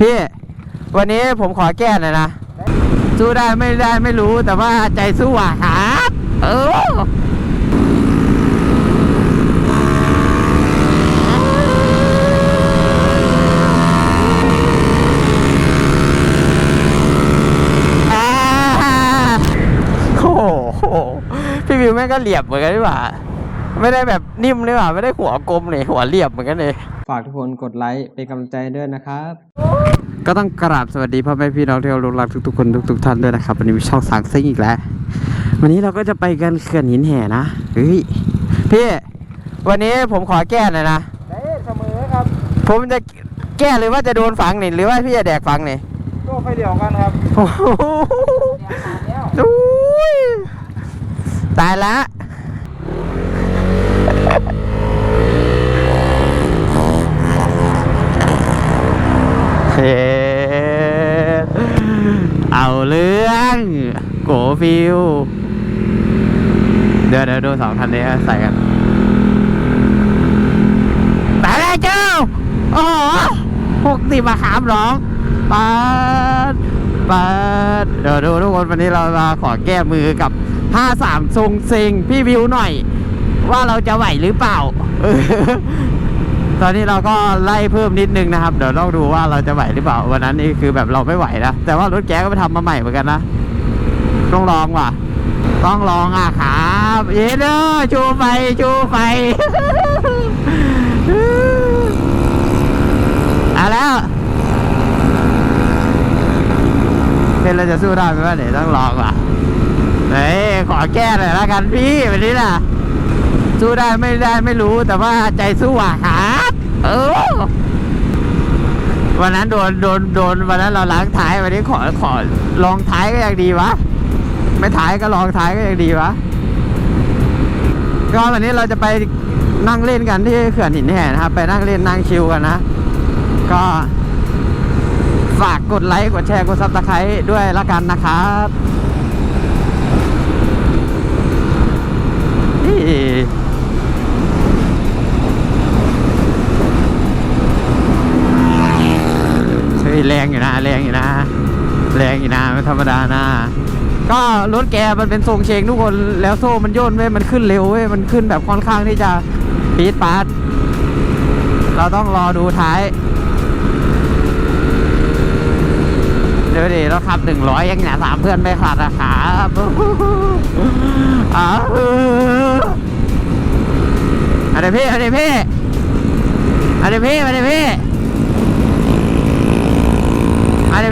พี่ วันนี้ผมขอแก้หน่อยนะ สู้ได้ไม่ได้ไม่รู้แต่ว่าใจสู้อะครับเอออ่าโอ้โหพี่วิวแม่งก็เหลี่ยมเหมือนกันดีกว่า ไม่ได้แบบนิ่มเลยว่ะไม่ได้หัวกลมเลยหัวเรียบเหมือนกันเลย ฝากทุกคนกดไลค์เป็นกำลังใจด้วยนะครับ ก็ต้องกราบสวัสดีพ่อแม่พี่น้องที่เรารักทุกๆคนทุกๆท่านด้วยนะครับวันนี้มีช่องสางซิ่งอีกแล้ว วันนี้เราก็จะไปกันเขื่อนหินแห่นะเฮ้ยพี่วันนี้ผมขอแก้หน่อยนะได้เสมอครับ ผมจะแก้หรือว่าจะโดนฝังนี่หรือว่าพี่จะแดกฝังนี่ก็ไฟเดียวกันครับโอ้โหแล้วอุ้ยตายละเฮ้ เอาเรื่องโกฟิวเดี๋ยวเดี๋ยวดูสองคันนี้ใส่กันไปเลยเจ้าโอ้โหหกสิบมาขามร้องปัดปัดเดี๋ยวดูทุกคนวันนี้เรามาขอแก้มือกับ53ทรงเซงพี่วิวหน่อย ว่าเราจะไหวหรือเปล่า ตอนนี้เราก็ไล่เพิ่มนิดนึงนะครับ เดี๋ยวลองดูว่าเราจะไหวหรือเปล่า วันนั้นนี่คือแบบเราไม่ไหวนะ แต่ว่ารถแกก็ไปทำมาใหม่เหมือนกันนะ ต้องลองว่ะ ต้องลองอะครับเยเดอชูไฟชูไฟเอาแล้วเป็นเราจะสู้ได้ไหมวะเดี๋ยต้องลองว่ะเฮ้ยขอแก้หน่อยละกันพี่วันนี้น่ะสู้ได้ไม่ได้ไม่รู้แต่ว่าใจสู้อะครับ เออ วันนั้นโดนโดนโดนวันนั้นเราล้างท้ายวันนี้ขอขอลองท้ายก็ยังดีวะ ไม่ท้ายก็ลองท้ายก็ยังดีวะก็วันนี้เราจะไปนั่งเล่นกันที่เขื่อนหินแห่นะครับ ไปนั่งเล่นนั่งชิลกันนะ ก็ฝากกดไลค์กดแชร์กดซับสไครต์ด้วยละกันนะครับนี่เฮ้ ยแรงอยู่นะ แรงอยู่นะ แรงอยู่นะไม่ธรรมดานะ ก็รถแกมันเป็นทรงเชงทุกคนแล้วโซ่มันโยนเว้ยมันขึ้นเร็วเว้ยมันขึ้นแบบค่อนข้างที่จะปีดปาดเราต้องรอดูท้ายเดี๋ยวดิเราขับหนึ่งร้อยยังเนี่ยสามเพื่อนไม่ขาดอะครับอ้าอะไรพี่อะไรพี่อะไรพี่อะไรพี่อะไรพี่ อ่าวันนี้โกวิว เจอ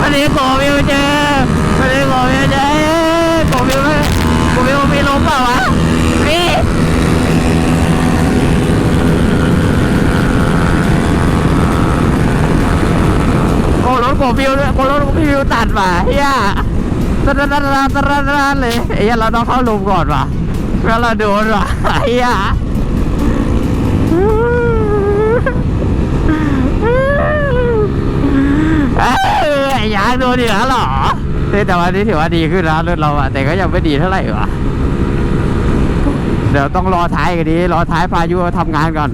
วันนี้โกวิวเจอโกวิวโกวิวมีลมเปล่าวะพี่ โอ้รถโกวิวด้วยโอ้รถโกวิวตัดว่ะเฮียตะตะตะตะตะตะตะเลยเฮียเราต้องเข้าลมก่อนว่ะแล้วเราโดนว่ะเฮียอ้ยอยากโดนอีกแล้วเหรอเฮ้แต่วันนี้ถือว่าดีขึ้นนะรถเราอะแต่ก็ยังไม่ดีเท่าไหร่วะเดี๋ยวต้องรอท้ายกันดีรอท้ายพายุทำงานก่อน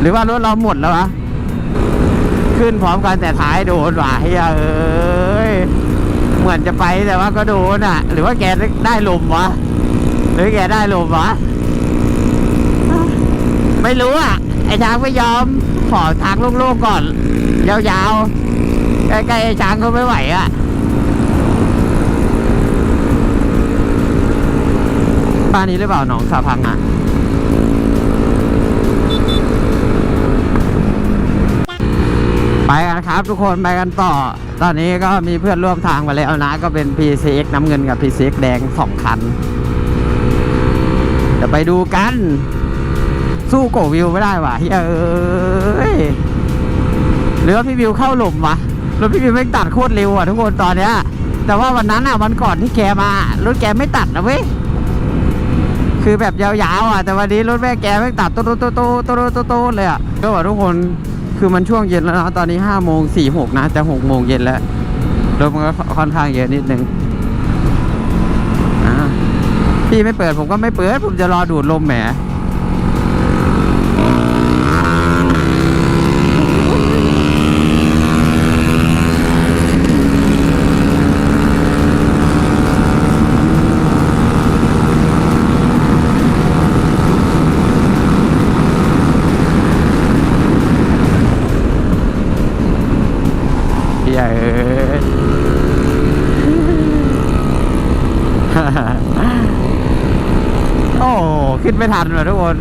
หรือว่ารถเราหมดแล้ววะ ขึ้นพร้อมกันแต่ท้ายโดนว่ะเฮ้ยเอ้ยเหมือนจะไปแต่ว่าก็โดนอะ หรือว่าแกได้ลมวะหรือแกได้ลมวะไม่รู้อะ ไอ้ช้างไม่ยอมขอทางโล่งๆก่อน ยาวๆใกล้ๆไอ้ช้างก็ไม่ไหวอะบ้านนี้หรือเปล่าหนองสาพังอะ ไปกันครับทุกคนไปกันต่อ ตอนนี้ก็มีเพื่อนร่วมทางมาแล้วนะ ก็เป็น PCX น้ำเงินกับ PCX แดงสองคัน เดี๋ยวไปดูกัน สู้โกวิวไม่ได้วะเฮ้ยหรือว่าพี่วิวเข้าหลุมวะรถพี่วิวไม่ตัดโคตรเร็วอะทุกคนตอนเนี้ย แต่ว่าวันนั้นอะวันก่อนที่แกมารถแกไม่ตัดนะเว้ยคือแบบยาวๆอะแต่วันนี้รถแม่แกไม่ตัดโตโตโตโตโตโตโตเลยอะก็ว่าทุกคน คือมันช่วงเย็นแล้วนะตอนนี้ห้าโมงสี่หกนะจะหกโมงเย็นแล้วรถมันก็ค่อนข้างเยอะนิดนึงพี่ไม่เปิดผมก็ไม่เปิด ผมจะรอดูดลมแหม ใหญ่เอ้ย โอ้ ขึ้นไม่ทันว่ะทุกคน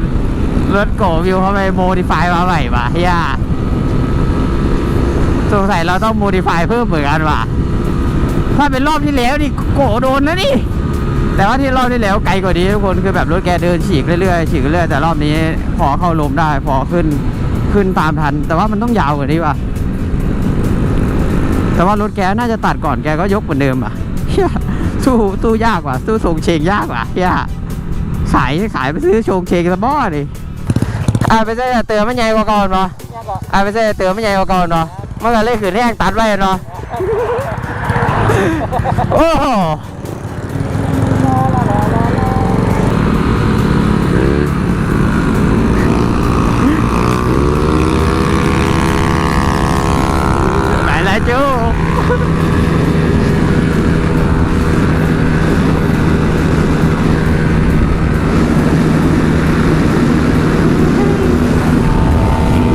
รถโกวิวเขาไปโมดิฟายมาใหม่ว่ะเฮียสงสัยเราต้องโมดิฟายเพิ่มเหมือนกันว่ะ ถ้าเป็นรอบที่แล้วนี่โกโดนนะนี่ แต่ว่าที่รอบที่แล้วไกลกว่านี้ทุกคนคือแบบรถแกเดินฉีกเรื่อยๆฉีกเรื่อยแต่รอบนี้พอเข้าลมได้ พอขึ้นขึ้นตามทัน แต่ว่ามันต้องยาวกว่านี้ว่ะ แต่ว่ารถแกน่าจะตัดก่อนแกก็ยกเหมือนเดิมอะสู้สู้ยากกว่าสู้ทรงเชงยากกว่าเฮียขายขายไปซื้อชงเชงสะบ้อดิอ่าไปเจอเตือนไม่ใหญ่กว่าก่อนเนาะอ่าไปเจอเตือนไม่ใหญ่กว่าก่อนเนาะเมื่อกี้เล่ขืนแห้งตัดไว้เนาะโอ้โหไปแล้วจู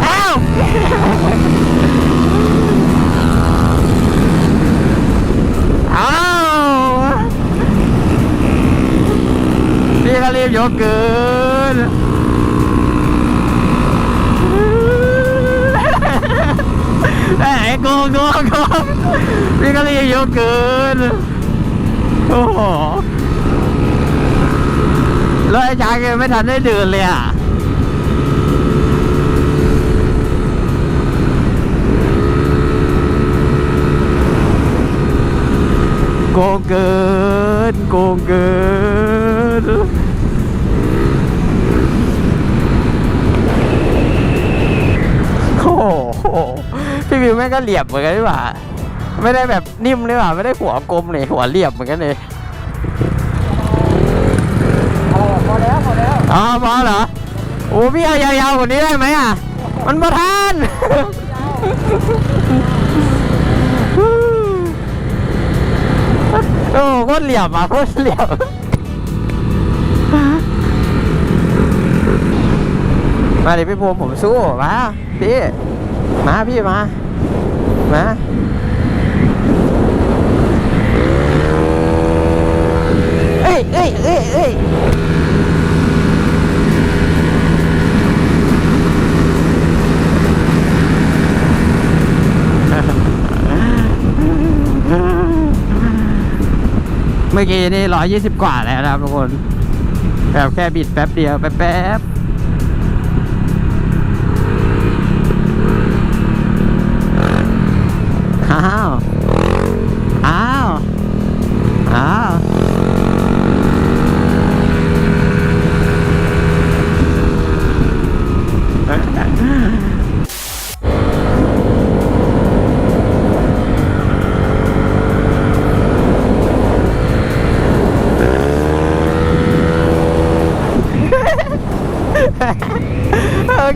อ้าว อ้าวพี่ก็รีบยกเกิน โกงโกงโกงพี่ก็รีบยกเกิน โอ้โหแล้วไอ้ช้างยังไม่ทันได้เดินเลยอะโกงเกินโกงเกิน ก็เหลี่ยมเหมือนกันดีกว่าไม่ได้แบบนิ่มเลยว่ะไม่ได้หัวกลมเลยหัวเหลี่ยมเหมือนกันเลยอะไรแบบพอแล้วพอแล้วอ๋อพอเหรอโอ้พี่เอายาวๆกว่านี้ได้ไหมอะ มันประทานโอ้โคตรเหลี่ยมอะโคตรเหลี่ยมมาดิพี่ภูมิผมสู้มาพี่มาพี่มา มาเอ้ยเอ้ยเอ้ยเอ้ยเมื่อกี้นี่ร้อยยี่สิบกว่าแล้วนะครับทุกคน แบบแค่บิดแป๊บเดียวแป๊บ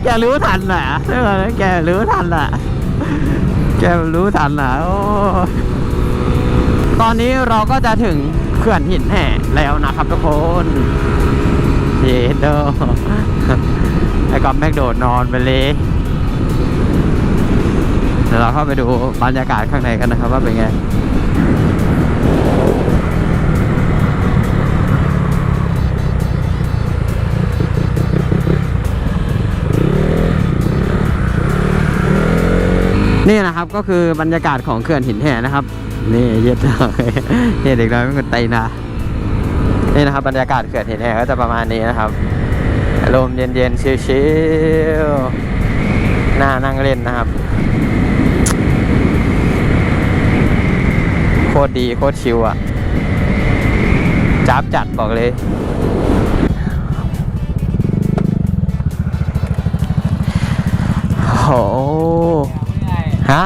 แกรู้ทันน่ะเออแกรู้ทันน่ะ แกรู้ทันน่ะ โอ้ตอนนี้เราก็จะถึงเขื่อนหินแห่แล้วนะครับทุกคนเย็นเด้อไอ้กอมแม่งโดดนอนไปเลยเดี๋ยวเราเข้าไปดูบรรยากาศข้างในกันนะครับว่าเป็นไง นี่นะครับก็คือบรรยากาศของเขื่อนหินแห่นะครับ นี่เย็ดเลยเย็ดเด็กน้อยเป็นคนไตนานี่นะครับบรรยากาศเขื่อนหินแห่ก็จะประมาณนี้นะครับลมเย็นๆชิลๆน่านั่งเล่นนะครับโคตรดีโคตรชิลอะจับจัดบอกเลย ฮะ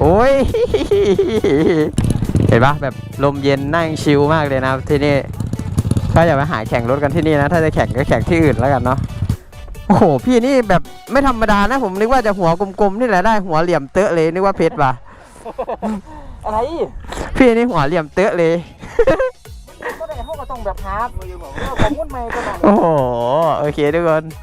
โอ้ย เห็นปะแบบลมเย็นนั่งชิลมากเลยนะครับที่นี่ถ้าอย่าไปหาแข่งรถกันที่นี่นะ ถ้าจะแข่งก็แข่งที่อื่นแล้วกันเนาะโอ้โห พี่นี่แบบไม่ธรรมดานะ ผมนึกว่าจะหัวกลมๆนี่แหละได้หัวเหลี่ยมเตอะเลยนึกว่าเพชรว่ะอะไร พี่นี่หัวเหลี่ยมเตอะเลยก็ได้เขาก็ต้องแบบฮาร์ดเออของมุ่นใหม่ก็ต้องโอ้โห โอเคทุกคน